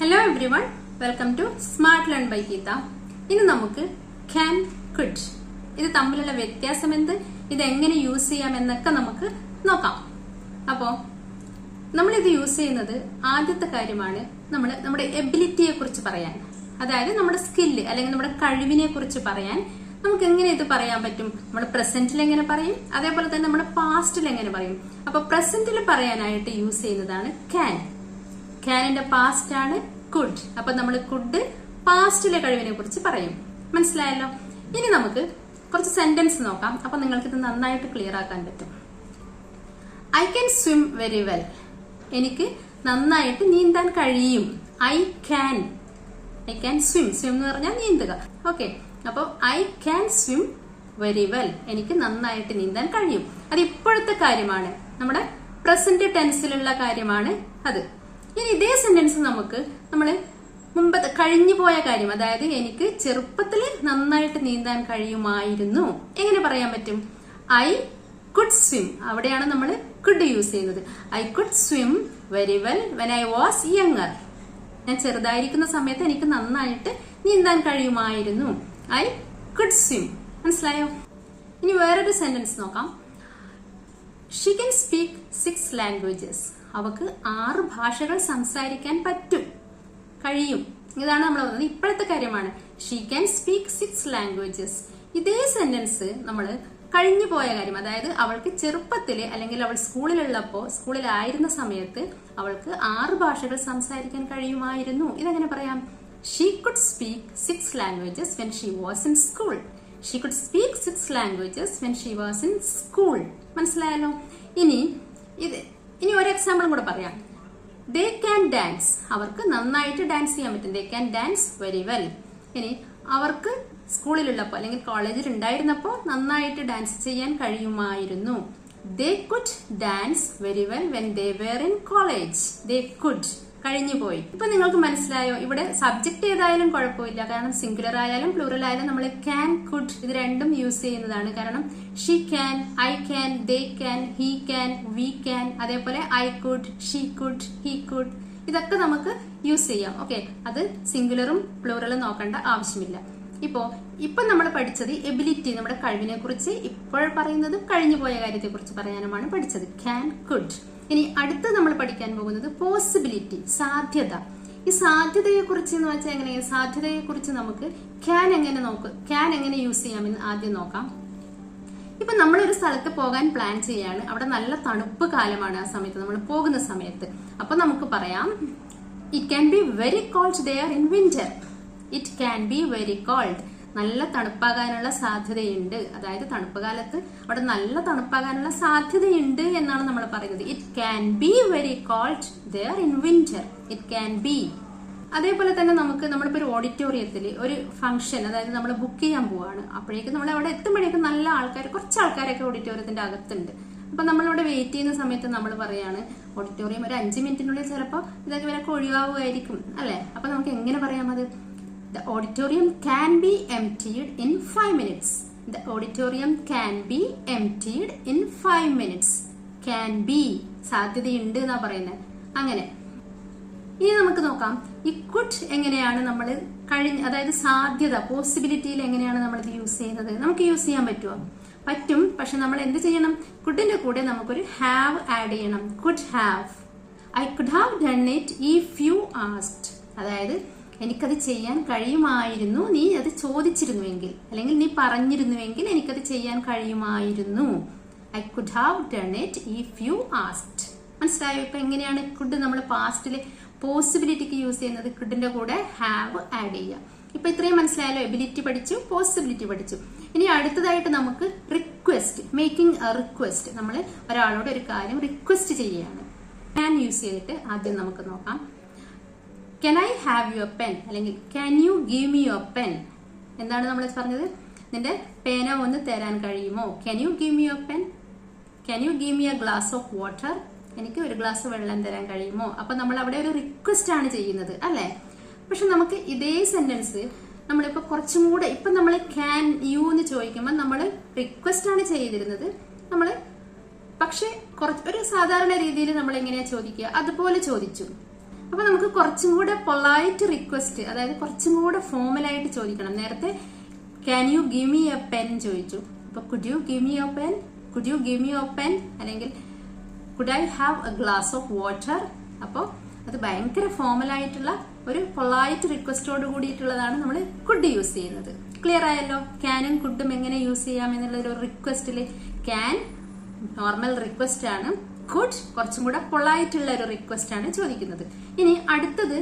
Hello everyone welcome to smart learn by Geetha ഇന്ന് നമുക്ക് can could ഇത് തമ്മിലുള്ള വ്യത്യാസം എന്ത്? ഇത് എങ്ങനെ യൂസ് ചെയ്യാം എന്നൊക്കെ നമുക്ക് നോക്കാം. അപ്പോ നമ്മൾ ഇത് യൂസ് ചെയ്യുന്നത് ആദ്യത്തെ കാര്യമാണ് നമ്മൾ നമ്മുടെ എബിലിറ്റിയെ കുറിച്ച് പറയാൻ. അതായത് നമ്മുടെ സ്കില്ല് അല്ലെങ്കിൽ നമ്മുടെ കഴിവിനെ കുറിച്ച് പറയാൻ. നമുക്ക് എങ്ങനെ ഇത് പറയാൻ പറ്റും? നമ്മുടെ പ്രസന്റിൽ എങ്ങനെ പറയും? അതേപോലെ തന്നെ നമ്മുടെ പാസ്റ്റിൽ എങ്ങനെ പറയും? അപ്പൊ പ്രസന്റിൽ പറയാനായിട്ട് യൂസ് ചെയ്യുന്നതാണ് ക്യാൻ ക്യാനിന്റെ പാസ്റ്റ് ആണ് കുഡ് അപ്പൊ നമ്മൾ കുഡ് പാസ്റ്റിലെ കഴിവിനെ കുറിച്ച് പറയും. മനസ്സിലായല്ലോ? ഇനി നമുക്ക് കുറച്ച് സെന്റൻസ് നോക്കാം. അപ്പൊ നിങ്ങൾക്ക് ഇത് നന്നായിട്ട് ക്ലിയർ ആക്കാൻ പറ്റും. I can swim very well എനിക്ക് നന്നായിട്ട് നീന്താൻ കഴിയും. I can I can swim swim എന്ന് പറഞ്ഞാൽ നീന്തുക. ഓക്കെ അപ്പോൾ I can swim very well എനിക്ക് നന്നായിട്ട് നീന്താൻ കഴിയും. അത് ഇപ്പോഴത്തെ കാര്യമാണ്. നമ്മുടെ പ്രസന്റ് ടെൻസിലുള്ള കാര്യമാണ് അത്. ഇനി ഇതേ സെന്റൻസ് നമുക്ക് നമ്മൾ മുമ്പത്തെ കഴിഞ്ഞു പോയ കാര്യം അതായത് എനിക്ക് ചെറുപ്പത്തിൽ നന്നായിട്ട് നീന്താൻ കഴിയുമായിരുന്നു. എങ്ങനെ പറയാൻ പറ്റും? ഐ കുഡ് സ്വിം അവിടെയാണ് നമ്മൾ കുഡ് യൂസ് ചെയ്യുന്നത്. I could swim very well when I was younger ഞാൻ ചെറുതായിരിക്കുന്ന സമയത്ത് എനിക്ക് നന്നായിട്ട് നീന്താൻ കഴിയുമായിരുന്നു. ഐ കുഡ് സ്വിം മനസ്സിലായോ? ഇനി വേറൊരു സെന്റൻസ് നോക്കാം. She can speak six languages അവക്ക് ആറ് ഭാഷകൾ സംസാരിക്കാൻ പറ്റും. കഴിയും. ഇതാണ് നമ്മൾ പറയുന്നത് ഇപ്പോഴത്തെ കാര്യമാണ്. She can speak six languages ഇതേ സെന്റൻസ് നമ്മൾ കഴിഞ്ഞു പോയ കാര്യം. അതായത് അവൾക്ക് ചെറുപ്പത്തിൽ അല്ലെങ്കിൽ അവൾ സ്കൂളിലുള്ളപ്പോ സ്കൂളിലായിരുന്ന സമയത്ത് അവൾക്ക് ആറ് ഭാഷകൾ സംസാരിക്കാൻ കഴിയുമായിരുന്നു. ഇതെങ്ങനെ പറയാം? She could speak six languages when she was in school she could speak six languages when she was in school മനസ്സിലായല്ലോ? ഇനി ഇത് ഇനി ഒരു എക്സാമ്പിളും കൂടെ പറയാം. ദേ ക്യാൻ ഡാൻസ് അവർക്ക് നന്നായിട്ട് ഡാൻസ് ചെയ്യാൻ പറ്റും. They can dance very well ഇനി അവർക്ക് സ്കൂളിലുള്ളപ്പോൾ അല്ലെങ്കിൽ കോളേജിൽ ഉണ്ടായിരുന്നപ്പോൾ നന്നായിട്ട് ഡാൻസ് ചെയ്യാൻ കഴിയുമായിരുന്നു. They could dance very well when they were in college they could കഴിഞ്ഞു പോയി ഇപ്പൊ നിങ്ങൾക്ക് മനസ്സിലായോ? ഇവിടെ സബ്ജക്ട് ഏതായാലും കുഴപ്പമില്ല. കാരണം സിംഗുലർ ആയാലും പ്ലൂറൽ ആയാലും നമ്മൾ ക്യാൻ കുഡ് ഇത് രണ്ടും യൂസ് ചെയ്യുന്നതാണ്. കാരണം she can I can they can he can we can അതേപോലെ I could she could he could ഇതൊക്കെ നമുക്ക് യൂസ് ചെയ്യാം. ഓക്കെ അത് സിംഗുലറും പ്ലൂറലും നോക്കേണ്ട ആവശ്യമില്ല. ഇപ്പോ ഇപ്പൊ നമ്മൾ പഠിച്ചത് എബിലിറ്റി നമ്മുടെ കഴിവിനെ കുറിച്ച് ഇപ്പോൾ പറയുന്നത് കഴിഞ്ഞു പോയ കാര്യത്തെക്കുറിച്ച് പറയാനുമാണ് പഠിച്ചത്. ക്യാൻ കുഡ് ഇനി അടുത്ത് നമ്മൾ പഠിക്കാൻ പോകുന്നത് പോസിബിലിറ്റി സാധ്യത. ഈ സാധ്യതയെ കുറിച്ച് എന്ന് വെച്ചാൽ എങ്ങനെയാണ് സാധ്യതയെ കുറിച്ച് നമുക്ക് ക്യാൻ എങ്ങനെ നോക്ക് ക്യാൻ എങ്ങനെ യൂസ് ചെയ്യാമെന്ന് ആദ്യം നോക്കാം. ഇപ്പൊ നമ്മൾ ഒരു സ്ഥലത്ത് പോകാൻ പ്ലാൻ ചെയ്യാണ് അവിടെ നല്ല തണുപ്പ് കാലമാണ് ആ സമയത്ത് നമ്മൾ പോകുന്ന സമയത്ത്. അപ്പൊ നമുക്ക് പറയാം it can be very cold there in winter it can be very cold നല്ല തണുപ്പാകാനുള്ള സാധ്യതയുണ്ട്. അതായത് തണുപ്പ് കാലത്ത് അവിടെ നല്ല തണുപ്പാകാനുള്ള സാധ്യതയുണ്ട് എന്നാണ് നമ്മൾ പറയുന്നത്. It can be very cold there in winter it can be അതേപോലെ തന്നെ നമുക്ക് നമ്മളിപ്പോ ഒരു ഓഡിറ്റോറിയത്തിൽ ഒരു ഫംഗ്ഷൻ അതായത് നമ്മൾ ബുക്ക് ചെയ്യാൻ പോവാണ്. അപ്പോഴേക്കും നമ്മൾ അവിടെ എത്തുമ്പോഴേക്കും നല്ല ആൾക്കാർ കുറച്ച് ആൾക്കാരൊക്കെ ഓഡിറ്റോറിയത്തിന്റെ അകത്തുണ്ട്. അപ്പൊ നമ്മളിവിടെ വെയിറ്റ് ചെയ്യുന്ന സമയത്ത് നമ്മൾ പറയാണ് ഓഡിറ്റോറിയം ഒരു അഞ്ച് മിനിറ്റിനുള്ളിൽ ചിലപ്പോൾ ഇതൊക്കെ ഇവരൊക്കെ ഒഴിവാകുമായിരിക്കും അല്ലേ? അപ്പൊ നമുക്ക് എങ്ങനെ പറയാം അത്? The auditorium can be emptied in 5 minutes. The auditorium can be emptied in 5 minutes. Can be. സാധ്യതയുണ്ട് എന്നാ പറയുന്നത്. അങ്ങനെ. ഇനി നമുക്ക് നോക്കാം. കുഡ് എങ്ങനെയാണ് നമ്മൾ കഴിഞ്ഞ അതായത് സാധ്യത പോസിബിലിറ്റിയിൽ എങ്ങനെയാണ് നമ്മൾ ഇത് യൂസ് ചെയ്യുന്നത്? നമുക്ക് യൂസ് ചെയ്യാൻ പറ്റുമോ പറ്റും. പക്ഷെ നമ്മൾ എന്ത് ചെയ്യണം? കുഡിന്റെ കൂടെ നമുക്കൊരു ഹാവ് ആഡ് ചെയ്യണം. Could have I could have done it if you asked അതായത് എനിക്കത് ചെയ്യാൻ കഴിയുമായിരുന്നു. നീ അത് ചോദിച്ചിരുന്നുവെങ്കിൽ അല്ലെങ്കിൽ നീ പറഞ്ഞിരുന്നുവെങ്കിൽ എനിക്കത് ചെയ്യാൻ കഴിയുമായിരുന്നു. I could have done it if you asked മനസ്സിലായോ? ഇപ്പൊ എങ്ങനെയാണ് കുഡ് നമ്മൾ പാസ്റ്റിൽ പോസിബിലിറ്റിക്ക് യൂസ് ചെയ്യുന്നത്? കുഡിന്റെ കൂടെ ഹാവ് ആഡ് ചെയ്യുക ഇപ്പൊ ഇത്രയും മനസ്സിലായാലോ എബിലിറ്റി പഠിച്ചു പോസിബിലിറ്റി പഠിച്ചു. ഇനി അടുത്തതായിട്ട് നമുക്ക് റിക്വസ്റ്റ് മേക്കിംഗ് എ റിക്വസ്റ്റ് നമ്മൾ ഒരാളോട് ഒരു കാര്യം റിക്വസ്റ്റ് ചെയ്യുകയാണ്. ഞാൻ യൂസ് ചെയ്തിട്ട് ആദ്യം നമുക്ക് നോക്കാം. Can I have your pen അല്ലെങ്കിൽ can you give me your pen എന്താണ് നമ്മൾ പറഞ്ഞത്? നിന്റെ പേന ഒന്ന് തരാൻ കഴിയുമോ? Can you give me your pen can you give me a glass of water എനിക്ക് ഒരു ഗ്ലാസ് വെള്ളം തരാൻ കഴിയുമോ? അപ്പൊ നമ്മൾ അവിടെ ഒരു റിക്വസ്റ്റ് ആണ് ചെയ്യുന്നത് അല്ലെ? പക്ഷെ നമുക്ക് ഇതേ സെന്റൻസ് നമ്മളിപ്പോ കുറച്ചും കൂടെ ഇപ്പൊ നമ്മൾ ക്യാൻ യു എന്ന് ചോദിക്കുമ്പോൾ നമ്മൾ റിക്വസ്റ്റ് ആണ് ചെയ്തിരുന്നത്. നമ്മൾ പക്ഷെ കുറച്ച് ഒരു സാധാരണ രീതിയിൽ നമ്മൾ എങ്ങനെയാ ചോദിക്കുക? അതുപോലെ ചോദിച്ചു. അപ്പൊ നമുക്ക് കുറച്ചും കൂടെ പൊളായിട്ട് റിക്വസ്റ്റ് അതായത് കുറച്ചും കൂടെ ഫോമലായിട്ട് ചോദിക്കണം. നേരത്തെ can you give me a pen ചോദിച്ചു. അപ്പൊ could you give me a pen could you give me a pen അല്ലെങ്കിൽ could I have a glass of water അപ്പോൾ അത് ഭയങ്കര ഫോമലായിട്ടുള്ള ഒരു പൊളായിട്ട് റിക്വസ്റ്റോട് കൂടിയിട്ടുള്ളതാണ് നമ്മൾ കുഡ് യൂസ് ചെയ്യുന്നത്. ക്ലിയർ ആയല്ലോ? ക്യാനും കുഡും എങ്ങനെ യൂസ് ചെയ്യാം എന്നുള്ള ഒരു റിക്വസ്റ്റിൽ ക്യാൻ നോർമൽ റിക്വസ്റ്റ് ആണ്. കുഡ് കുറച്ചും കൂടെ പൊളായിട്ടുള്ള ഒരു റിക്വസ്റ്റ് ആണ് ചോദിക്കുന്നത്. ഇനി അടുത്തത്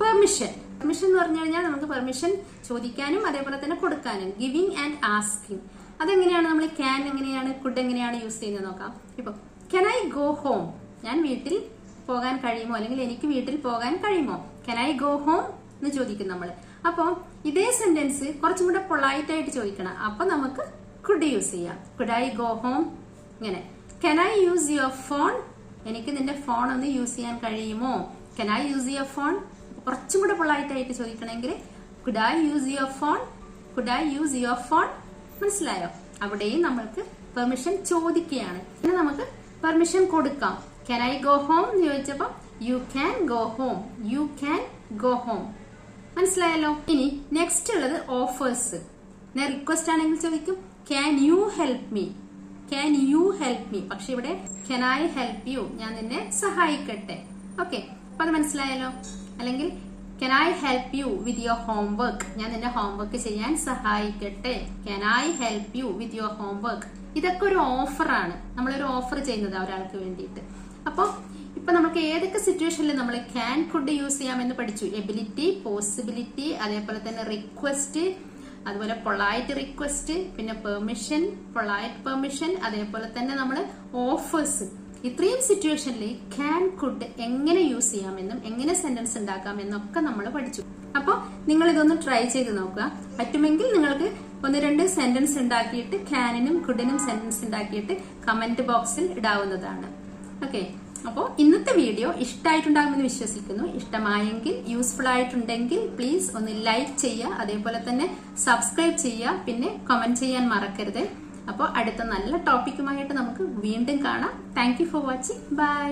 പെർമിഷൻ പെർമിഷൻ എന്ന് പറഞ്ഞു കഴിഞ്ഞാൽ നമുക്ക് പെർമിഷൻ ചോദിക്കാനും അതേപോലെ തന്നെ കൊടുക്കാനും ഗിവിംഗ് ആൻഡ് ആസ്കിങ് അതെങ്ങനെയാണ് നമ്മൾ ക്യാൻ എങ്ങനെയാണ് കുഡ് എങ്ങനെയാണ് യൂസ് ചെയ്യുന്നത് നോക്കാം. ഇപ്പൊ കെൻ ഐ ഗോ ഹോം ഞാൻ വീട്ടിൽ പോകാൻ കഴിയുമോ? അല്ലെങ്കിൽ എനിക്ക് വീട്ടിൽ പോകാൻ കഴിയുമോ? കെൻ ഐ ഗോ ഹോം എന്ന് ചോദിക്കും നമ്മൾ. അപ്പോൾ ഇതേ സെന്റൻസ് കുറച്ചും കൂടെ പൊളൈറ്റ് ആയിട്ട് ചോദിക്കണം. അപ്പൊ നമുക്ക് കുഡ് യൂസ് ചെയ്യാം. കുഡ് ഐ ഗോ ഹോം ഇങ്ങനെ. Can I use your phone എനിക്ക് നിന്റെ ഫോൺ ഒന്ന് യൂസ് ചെയ്യാൻ കഴിയുമോ? Can I use your phone കുറച്ചും കൂടെ പൊളൈറ്റ് ആയിട്ട് ചോദിക്കണമെങ്കിൽ could I use your phone could I use your phone മനസ്സിലായോ? അവിടെയും നമ്മൾക്ക് പെർമിഷൻ ചോദിക്കുകയാണ്. പിന്നെ നമുക്ക് പെർമിഷൻ കൊടുക്കാം. കെൻ ഐ ഗോ ഹോം എന്ന് ചോദിച്ചപ്പോൾ you can go home you can go home മനസ്സിലായല്ലോ? ഇനി നെക്സ്റ്റ് ഉള്ളത് ഓഫേഴ്സ് ഞാൻ റിക്വസ്റ്റ് ആണെങ്കിൽ ചോദിക്കും can you help me can you help me പക്ഷെ ഇവിടെ കെൻ ഐ ഹെൽപ്പ് യു ഞാൻ നിന്നെ സഹായിക്കട്ടെ. ഓക്കെ അപ്പൊ അത് മനസ്സിലായല്ലോ? അല്ലെങ്കിൽ can I help you with your homework ഞാൻ നിന്റെ ഹോംവർക്ക് ചെയ്യാൻ സഹായിക്കട്ടെ. Can I help you with your homework ഇതൊക്കെ ഒരു ഓഫറാണ് നമ്മളൊരു ഓഫർ ചെയ്യുന്നത് ഒരാൾക്ക് വേണ്ടിയിട്ട്. അപ്പോൾ ഇപ്പൊ നമുക്ക് ഏതൊക്കെ സിറ്റുവേഷനിൽ നമ്മൾ ക്യാൻ കുഡ് യൂസ് ചെയ്യാമെന്ന് പഠിച്ചു? എബിലിറ്റി പോസിബിലിറ്റി അതേപോലെ തന്നെ റിക്വസ്റ്റ് അതുപോലെ പൊളൈറ്റ് റിക്വസ്റ്റ് പിന്നെ പെർമിഷൻ പൊളൈറ്റ് പെർമിഷൻ അതേപോലെ തന്നെ നമ്മൾ ഓഫേഴ്സ് ഇത്രയും സിറ്റുവേഷനിൽ ക്യാൻ കുഡ് എങ്ങനെ യൂസ് ചെയ്യാമെന്നും എങ്ങനെ സെന്റൻസ് ഉണ്ടാക്കാമെന്നൊക്കെ നമ്മൾ പഠിച്ചു. അപ്പോൾ നിങ്ങൾ ഇതൊന്ന് ട്രൈ ചെയ്ത് നോക്കുക. പറ്റുമെങ്കിൽ നിങ്ങൾക്ക് ഒന്ന് രണ്ട് സെന്റൻസ് ഉണ്ടാക്കിയിട്ട് ക്യാനിനും കുഡിനും സെന്റൻസ് ഉണ്ടാക്കിയിട്ട് കമന്റ് ബോക്സിൽ ഇടാവുന്നതാണ്. ഓക്കെ അപ്പോൾ ഇന്നത്തെ വീഡിയോ ഇഷ്ടമായിട്ടുണ്ടാകുമെന്ന് വിശ്വസിക്കുന്നു. ഇഷ്ടമായെങ്കിൽ യൂസ്ഫുൾ ആയിട്ടുണ്ടെങ്കിൽ പ്ലീസ് ഒന്ന് ലൈക്ക് ചെയ്യുക അതേപോലെ തന്നെ സബ്സ്ക്രൈബ് ചെയ്യുക പിന്നെ കമന്റ് ചെയ്യാൻ മറക്കരുത്. അപ്പോൾ അടുത്ത നല്ല ടോപ്പിക്കുമായിട്ട് നമുക്ക് വീണ്ടും കാണാം. Thank for watching bye